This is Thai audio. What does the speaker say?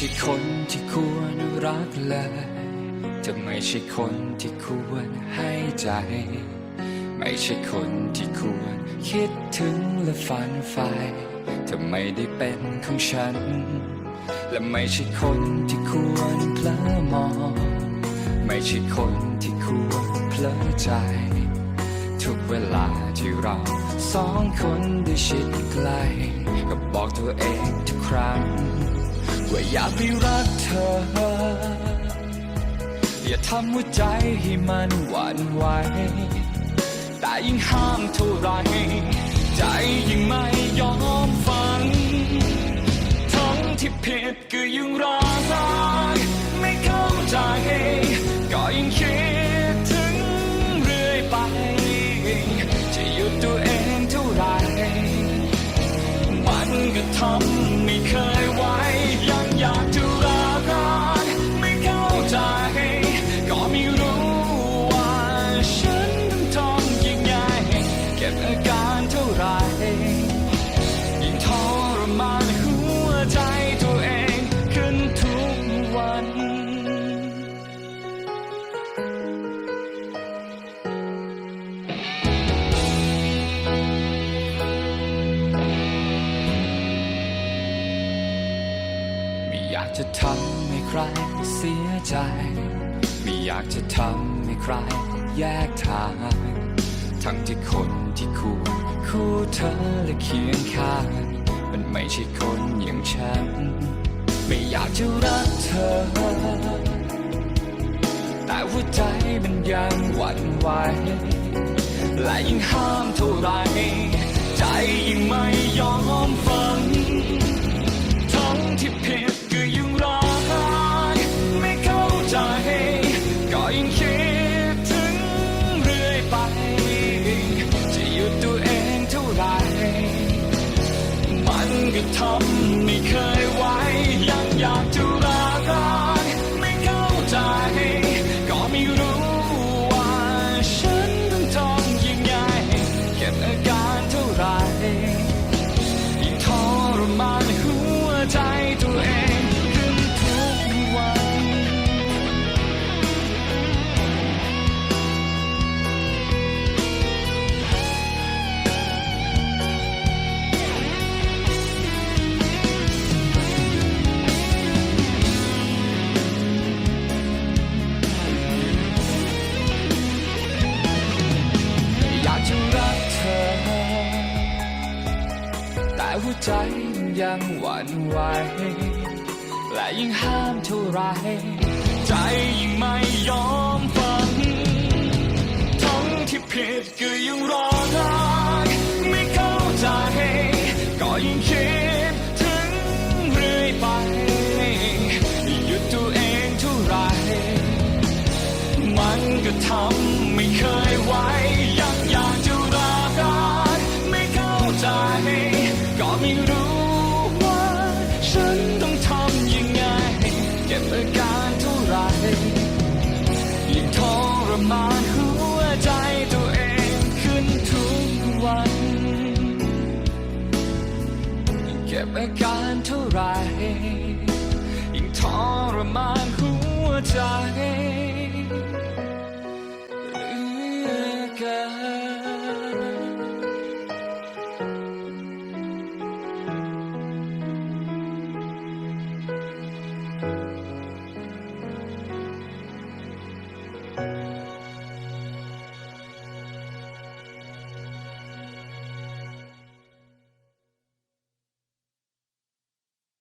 ไม่ใช่คนที่ควรรักเลย จะไม่ใช่คนที่ควรให้ใจ ไม่ใช่คนที่ควรคิดถึงและฝันใฝ่จะไม่ได้เป็นของฉัน และไม่ใช่คนที่ควรเพลอมอง ไม่ใช่คนที่ควรเพลอใจ ทุกเวลาที่เราสองคนได้ชิดใกล้ก็บอกตัวเองทุกครั้ง ว่าอยากไปรักเธอ อย่าทำหัวใจให้มันหวั่นไหวแต่ยิ่งห้ามเท่าไรใจยิ่งไม่ยอมฟัง ทั้งที่ผิดก็ยังรักไม่เข้าใจ ก็ยังคิดถึงเรื่อยไป จะหยุดตัวเองเท่าไหรมันก็ทำไม่เคยไหวากจะทำให้ใครเสียใจ ไม่อยากจะทำให้ใครแยกทาง ทั้งที่คนที่คู่คู่เธอและเคียงข้าง มันไม่ใช่คนอย่างฉัน ไม่อยากจะรักเธอ แต่หัวใจมันยังหวั่นไหว และยิ่งห้ามเท่าไร ใจยิ่งไม่ยอมฟังทั้ง ทำ วใจยังหวั่นไหวและยิ่งห้ามเท่าไร ใจยิ่งไม่ยอมฟัง ทั้งที่ผิดก็ยังรอได้ไม่เข้าใจ ก็ยิ่ง ยิ่งทรมานหัวใจตัวเองขึ้นทุกวันยิ่งเก็บอาการเท่าไรยิ่งทรมานหัวใจ